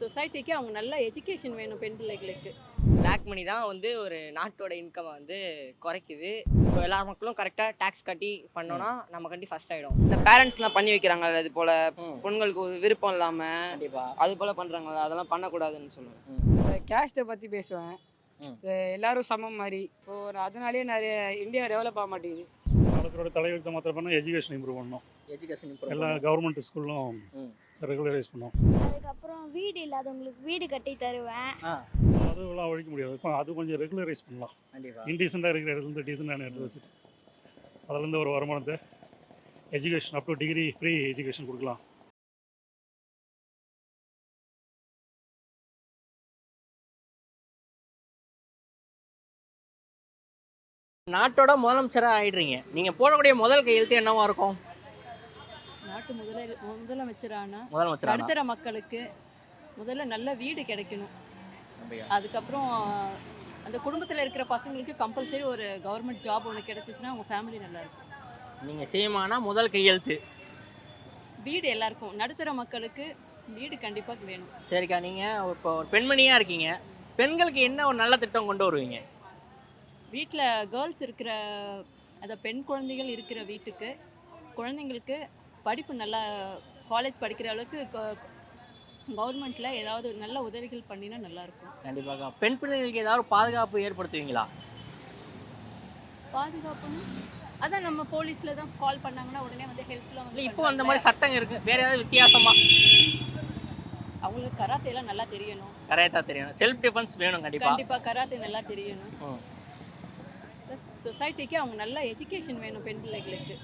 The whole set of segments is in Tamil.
சொசைட்டிக்கு அவங்க நல்ல எஜுகேஷன் வேணும் பெண் பிள்ளைகளுக்கு. பிளாக் மணி தான் வந்து ஒரு நாட்டோட இன்கமை வந்து குறைக்குது. இப்போ எல்லா மக்களும் கரெக்டாக டேக்ஸ் கட்டி பண்ணோன்னா நம்ம கண்டி ஃபர்ஸ்ட் ஆகிடும் இந்த பேரண்ட்ஸ்லாம் பண்ணி வைக்கிறாங்கல்ல இது போல். பொண்களுக்கு ஒரு விருப்பம் இல்லாமல் கண்டிப்பா. அது போல் பண்ணுறாங்கல்ல அதெல்லாம் பண்ணக்கூடாதுன்னு சொல்லுவேன் கேஸ்ட்டை பற்றி பேசுவேன். எல்லாரும் சமம் மாதிரி. இப்போ ஒரு அதனாலேயே நிறைய இந்தியா டெவலப் ஆக மாட்டேங்குது. நாலு தலையெழுத்தை மாத்திரம் பண்ணால் எஜுகேஷன் இம்ப்ரூவ் பண்ணணும் எஜுகேஷன் எல்லா கவர்மெண்ட் ஸ்கூலும். ரெகுலரைஸ் பண்ணணும் அதுக்கப்புறம் வீடு இல்லாதவங்களுக்கு வீடு கட்டி தருவேன். அதுவெல்லாம் ஒழிக்க முடியாது. அது கொஞ்சம் ரெகுலரைஸ் பண்ணலாம். கண்டிப்பா. இன்டீசெண்டாக இருக்கிற இடத்துல டீசெண்டான இடத்துல வச்சுட்டு. அதுலேருந்து ஒரு வருமானத்தை education up to degree free education கொடுக்கலாம். நாட்டோட முதலமைச்சரா ஆயிடுறீங்க. நீங்க போடக்கூடிய முதல் கையெழுத்து என்னவா இருக்கும்? நாட்டு முதல முதலமைச்சரானா? முதலமைச்சரா நடுத்தர மக்களுக்கு முதல்ல நல்ல வீடு கிடைக்கணும். அதுக்கப்புறம் அந்த குடும்பத்தில் இருக்கிற பசங்களுக்கு கம்பல்சரி ஒரு கவர்மெண்ட் ஜாப் ஒன்று கிடைச்சிச்சுன்னா அவங்க ஃபேமிலி நல்லா இருக்கும். நீங்க சேமானா முதல் கையெழுத்து. வீடு எல்லாருக்கும். நடுத்தர மக்களுக்கு வீடு கண்டிப்பாக வேணும். சரிக்கா நீங்க இப்போ ஒரு பெண்மணியா இருக்கீங்க. பெண்களுக்கு என்ன ஒரு நல்ல திட்டம் கொண்டு வருவீங்க? வீட்டில் கேர்ள்ஸ் இருக்கிற அந்த பெண் குழந்தைகள் இருக்கிற வீட்டுக்கு குழந்தைங்களுக்கு படிப்பு நல்லா காலேஜ் படிக்கிற அளவுக்கு கவர்மெண்ட்டில் ஏதாவது ஒரு நல்ல உதவிகள் பண்ணினா நல்லாயிருக்கும். கண்டிப்பாக்கா பெண் பிள்ளைகளுக்கு ஏதாவது பாதுகாப்பு ஏற்படுத்துவீங்களா? பாதுகாப்புன்னு அதான் நம்ம போலீஸில் தான் கால் பண்ணாங்கன்னா உடனே வந்து ஹெல்ப்லாம் இல்ல வந்து இப்போ அந்த மாதிரி சட்டம் இருக்கு. வேற ஏதாவது வித்தியாசமா? அவங்களுக்கு கராத்தே எல்லாம் நல்லா தெரியணும். கரெக்டா தெரியும் செல்ஃப் டிஃபென்ஸ் வேணும் கண்டிப்பா. கண்டிப்பாக கராத்தே நல்லா தெரியணும். ப்ளஸ் சொசைட்டிக்கு அவங்க நல்ல எஜுகேஷன் வேணும் பெண் பிள்ளைகளுக்கு.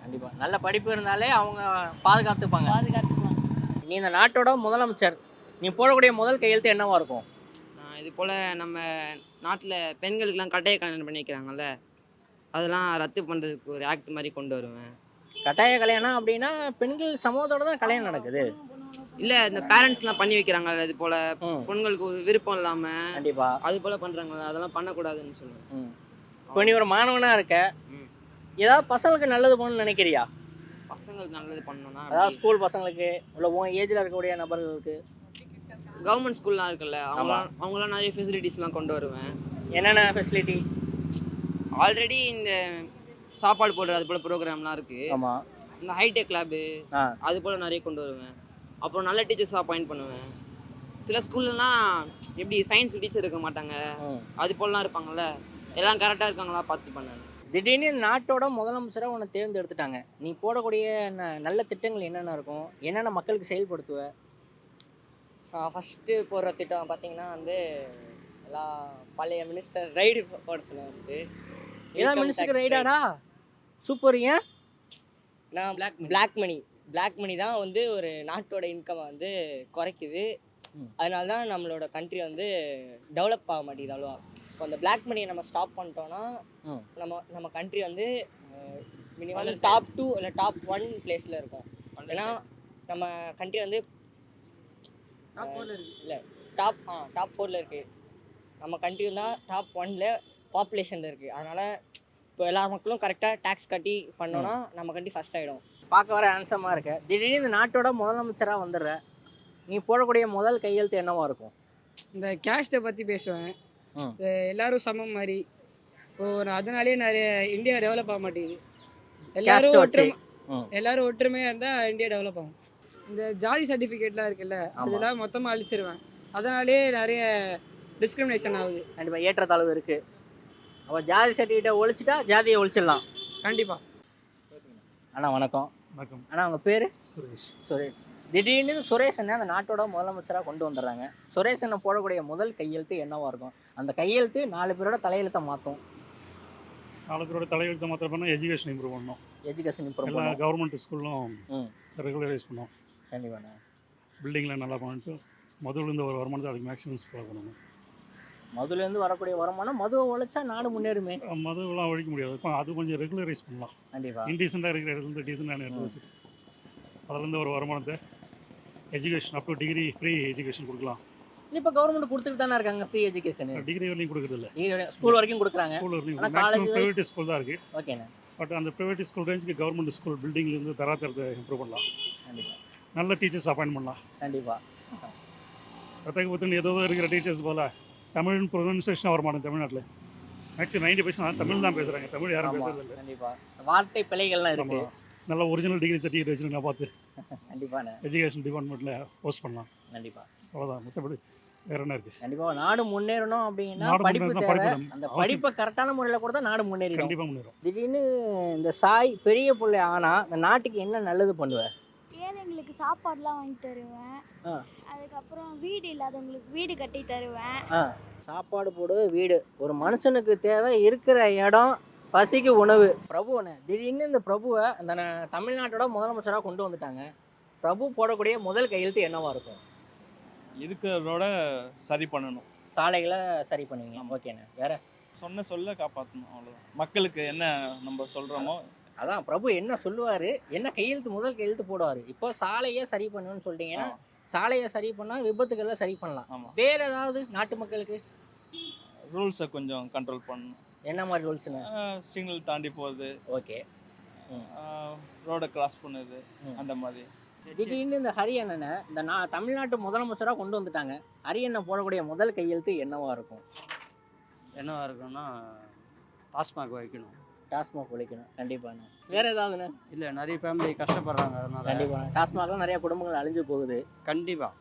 கண்டிப்பா. நல்ல படிப்பு இருந்தாலே அவங்க பாதுகாத்துப்பாங்க. பாதுகாத்துக்குவாங்க நீ இந்த நாட்டோட முதலமைச்சர். நீ போடக்கூடிய முதல் கையெழுத்து என்னவா இருக்கும்? இது போல் நம்ம நாட்டில் பெண்களுக்கெல்லாம் கட்டாய கல்யாணம் பண்ணி வைக்கிறாங்கல்ல அதெல்லாம் ரத்து பண்ணுறதுக்கு ஒரு ஆக்ட் மாதிரி கொண்டு வருவேன். கட்டாய கல்யாணம் அப்படின்னா பெண்கள் சமூகத்தோட தான் கல்யாணம் நடக்குது. இல்லை இந்த பேரண்ட்ஸ்லாம் பண்ணி வைக்கிறாங்கல்ல இது போல். பொண்களுக்கு ஒரு விருப்பம் இல்லாமல் கண்டிப்பா. அது போல் பண்ணுறாங்கல்ல அதெல்லாம் பண்ணக்கூடாதுன்னு சொல்லுவேன். இப்போ நீ ஒரு மாணவனா இருக்க. ஏதாவது பசங்களுக்கு நல்லது பண்ணணும்னு நினைக்கிறியா? பசங்களுக்கு நல்லது பண்ணணும்னா அதாவது ஸ்கூல் பசங்களுக்கு உள்ள உன் ஏஜ்ல இருக்கக்கூடிய நபர்களுக்கு? கவர்மெண்ட் ஸ்கூல்லாம் இருக்குல்ல அவங்களாம் அவங்களாம் நிறைய ஃபெசிலிட்டிஸ்லாம் கொண்டு வருவேன். என்னென்ன ஃபெசிலிட்டி ஆல்ரெடி இந்த சாப்பாடு போடுற அது போல் ப்ரோக்ராம்லாம் இருக்குது ஆமா. இந்த ஹைடெக் லேபு. அது போல் நிறைய கொண்டு வருவேன். அப்புறம் நல்ல டீச்சர்ஸாக அப்பாயிண்ட் பண்ணுவேன். சில ஸ்கூல்லலாம் எப்படி சயின்ஸ் டீச்சர் இருக்க மாட்டாங்க. அது போலலாம் இருப்பாங்கல்ல. எல்லாம் கரெக்டாக இருக்காங்களா பார்த்து பண்ணேன் திடீர்னு நாட்டோட முதலமைச்சரா உன்னை தேர்ந்தெடுத்துட்டாங்க. நீ போடக்கூடிய ந- நல்ல திட்டங்கள் என்னென்ன இருக்கும்? என்னென்ன மக்களுக்கு செயல்படுத்துவ? ஃபஸ்ட்டு போடுற திட்டம் பார்த்தீங்கன்னா வந்து எல்லா பழைய மினிஸ்டர் ரைடு போட ஃபஸ்ட்டு ஏதாவது மினிஸ்டருக்கு ரைடாடா சூப்பர் ஏன்? நான் black black money black money தான் வந்து ஒரு நாட்டோட இன்கமை வந்து குறைக்குது. அதனால தான் நம்மளோட கண்ட்ரி வந்து டெவலப் ஆக மாட்டேங்குது அவ்வளோவா. இப்போ அந்த பிளாக் மணியை நம்ம ஸ்டாப் பண்ணிட்டோம்னா. நம்ம நம்ம கண்ட்ரி வந்து மினிமம் டாப் டூ இல்லை டாப் ஒன் பிளேஸில் இருக்கும். ஏன்னா நம்ம கண்ட்ரி வந்து இல்லை டாப் ஆ டாப் ஃபோரில் இருக்குது நம்ம கண்ட்ரி தான் டாப் ஒன்ல பாப்புலேஷனில் இருக்குது அதனால் இப்போ எல்லா மக்களும் கரெக்டாக டேக்ஸ் கட்டி பண்ணோன்னா நம்ம கண்ட்ரி ஃபஸ்ட் ஆகிடும் பார்க்க வர ஹேண்ட்ஸமா இருக்க. திடீர்னு இந்த நாட்டோட முதலமைச்சரா வந்துடுற நீ போடக்கூடிய முதல் கையெழுத்து என்னவா இருக்கும்? இந்த கேஸ்ட்டை பற்றி பேசுவேன். எல்லாரும் சமம் மாதிரி. இப்போ அதனாலேயே நிறைய இந்தியா டெவலப் ஆக மாட்டேங்குது. எல்லாரும். ஒற்றுமை. எல்லாரும் ஒற்றுமையாக இருந்தால் இந்தியா டெவலப் ஆகும். இந்த ஜாதி சர்டிஃபிகேட்லாம் இருக்குல்ல. அதெல்லாம் மொத்தமாக அழிச்சிருவேன். அதனாலேயே நிறைய டிஸ்கிரிமினேஷன் ஆகுது. கண்டிப்பா ஏற்றத்தாழ்வு இருக்கு. அப்போ ஜாதி சர்டிஃபிகேட்டை ஒழிச்சிட்டா ஜாதியை ஒழிச்சிடலாம். கண்டிப்பாக அண்ணா வணக்கம். வணக்கம். அண்ணா உங்க பேரு? சுரேஷ். சுரேஷ். திடீர்னு சுரேஷ் அண்ணன் அந்த நாட்டோட முதலமைச்சராக கொண்டு வந்துடுறாங்க. சுரேஷ் அண்ணன் போடக்கூடிய முதல் கையெழுத்து என்னவா இருக்கும்? அந்த கையெழுத்து நாலு பேரோட தலையெழுத்தை மாற்றும் நாலு பேரோட தலையெழுத்தை மாத்திரம் எஜுகேஷன் இம்ப்ரூவ் பண்ணணும் எஜுகேஷன் இம்ப்ரூவ் பண்ணும். கவர்மெண்ட் ஸ்கூலும். ரெகுலரைஸ் பண்ணணும் கண்டிப்பாண்ணா. பில்டிங்லாம் நல்லா பண்ணிட்டு மதுவிலேருந்து ஒரு வருமானத்தை அதுக்கு மேக்ஸிமம் ஸ்கூலாக பண்ணணும். மதுலேருந்து வரக்கூடிய வருமானம் மதுவை உழைச்சா நாடு முன்னேறுமே. மதுவெல்லாம் ஒழிக்க முடியாது. அது கொஞ்சம் ரெகுலரைஸ் பண்ணலாம். கண்டிப்பா. இன்டீசெண்டாக இருக்கிற இடத்துல டீசெண்டான இடத்துல அதுலேருந்து ஒரு வருமானத்தை education up to degree free education கொடுக்கலாம். இப்போ கவர்மெண்ட் கொடுத்துட்டு தானே இருக்காங்க ஃப்ரீ எஜுகேஷன் டிகிரி வரையும் கொடுக்குறதில்ல ஸ்கூல் வரைக்கும் கொடுக்குறாங்க. ஸ்கூல் ஆனா மேக்ஸிமம் ப்ரைவேட் ஸ்கூல் தான் இருக்குது ஓகேண்ணா பட் அந்த ப்ரைவேட் ஸ்கூல் ரேஞ்சுக்கு கவர்மெண்ட் ஸ்கூல் பில்டிங்லேருந்து தராத்தரத்தை இம்ப்ரூவ் பண்ணலாம். கண்டிப்பா. நல்ல டீச்சர்ஸ் அப்பாயின்ட் பண்ணலாம். கண்டிப்பா. பத்தக்கு பத்துன்னு ஏதோ இருக்கிற டீச்சர்ஸ் போல் தமிழ் ப்ரொனன்சியேஷன் வர மாட்டேன் தமிழ்நாட்டில் மேக்ஸிமம் நைன்டி பர்சன்ட் தமிழ் தான் பேசுகிறாங்க தமிழ் யாரும் பேசுறது இல்லை. கண்டிப்பா. வார்த்தை பிழைகள்லாம் இருக்கு. நல்ல ஒரிஜினல் டிகிரி சர்டிஃபிகேட் வச்சுருக்கேன் பார்த்து. கண்டிப்பாண்ணே. எஜுகேஷன் டிபார்ட்மெண்ட்டில் போஸ்ட் பண்ணலாம். கண்டிப்பா. அவ்வளோதான் மற்றபடி வேற என்ன இருக்குது கண்டிப்பா. நாடு முன்னேறணும் அப்படின்னா படிப்பு தேவை. அந்த. படிப்பை கரெக்டான முறையில் கூட தான் நாடு முன்னேறிடும். கண்டிப்பாக முன்னேறும். திடீர்னு இந்த சாய் பெரிய பிள்ளை ஆனா இந்த நாட்டுக்கு என்ன நல்லது பண்ணுவ? ஏழைங்களுக்கு சாப்பாடுலாம் வாங்கி தருவேன். ஆ. அதுக்கப்புறம் வீடு இல்லாதவங்களுக்கு வீடு கட்டி தருவேன். சாப்பாடு போடு வீடு. ஒரு மனுஷனுக்கு தேவை இருக்கிற இடம் பசிக்கு உணவு. பிரபுவனே திடீர்னு இந்த பிரபுவை அந்த தமிழ்நாட்டோட முதலமைச்சராக கொண்டு வந்துட்டாங்க. பிரபு போடக்கூடிய முதல் கையெழுத்து என்னவா இருக்கும்? இருக்கிறதோட சரி பண்ணணும். சாலைகளை சரி பண்ணுவீங்க. ஓகேண்ணே வேற? சொன்ன சொல்ல காப்பாற்றணும் அவ்வளோதான் மக்களுக்கு என்ன நம்ம சொல்கிறோமோ அதான். பிரபு என்ன சொல்லுவாரு? என்ன கையெழுத்து முதல் கையெழுத்து போடுவாரு? இப்போ சாலையை சரி பண்ணுன்னு சொல்லிட்டீங்கன்னா சாலையை சரி பண்ணா விபத்துகளை சரி பண்ணலாம். வேற ஏதாவது நாட்டு மக்களுக்கு? ரூல்ஸை கொஞ்சம் கண்ட்ரோல் பண்ணணும். என்ன மாதிரி ரூல்ஸ்னு? சிக்னல் தாண்டி போகிறது ஓகே. ரோடை கிராஸ் பண்ணுது. அந்த மாதிரி. திடீர்னு இந்த ஹரியண்ணனை இந்த நான் தமிழ்நாட்டு முதலமைச்சராக கொண்டு வந்துட்டாங்க. ஹரியண்ணன் போடக்கூடிய முதல் கையெழுத்து என்னவா இருக்கும்? என்னவா இருக்கும்னா டாஸ்மாக் வைக்கணும். டாஸ்மாக் ஒழிக்கணும். கண்டிப்பாண்ணே வேற ஏதாவதுண்ணே இல்லை நிறைய ஃபேமிலி கஷ்டப்படுறாங்க அதனால. கண்டிப்பாண்ணே டாஸ்மாக்லாம் நிறைய குடும்பங்கள் அழிஞ்சு போகுது. கண்டிப்பாக.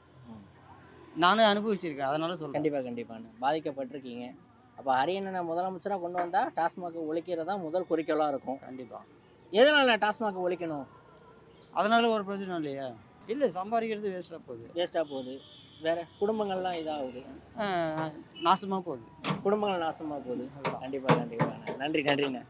நானும் அனுபவிச்சிருக்கேன். அதனால சொல்கிறேன் கண்டிப்பா கண்டிப்பாண்ணே பாதிக்கப்பட்டிருக்கீங்க. அப்போ ஹரியண்ணனை முதலமைச்சராக கொண்டு வந்தா டாஸ்மாக் ஒழிக்கிறதா முதல் குறிக்கோளாக இருக்கும். கண்டிப்பாக எதனால டாஸ்மாக் ஒழிக்கணும்? அதனால ஒரு பிரச்சனை இல்லையா. இல்லை சம்பாதிக்கிறது வேஸ்ட்டாக போகுது. வேஸ்ட்டாக போகுது. வேற குடும்பங்கள்லாம் இதாகுது. நாசமாக போகுது. குடும்பங்கள் நாசமாக போகுது. கண்டிப்பாக கண்டிப்பாக நன்றி நன்றிண்ணே.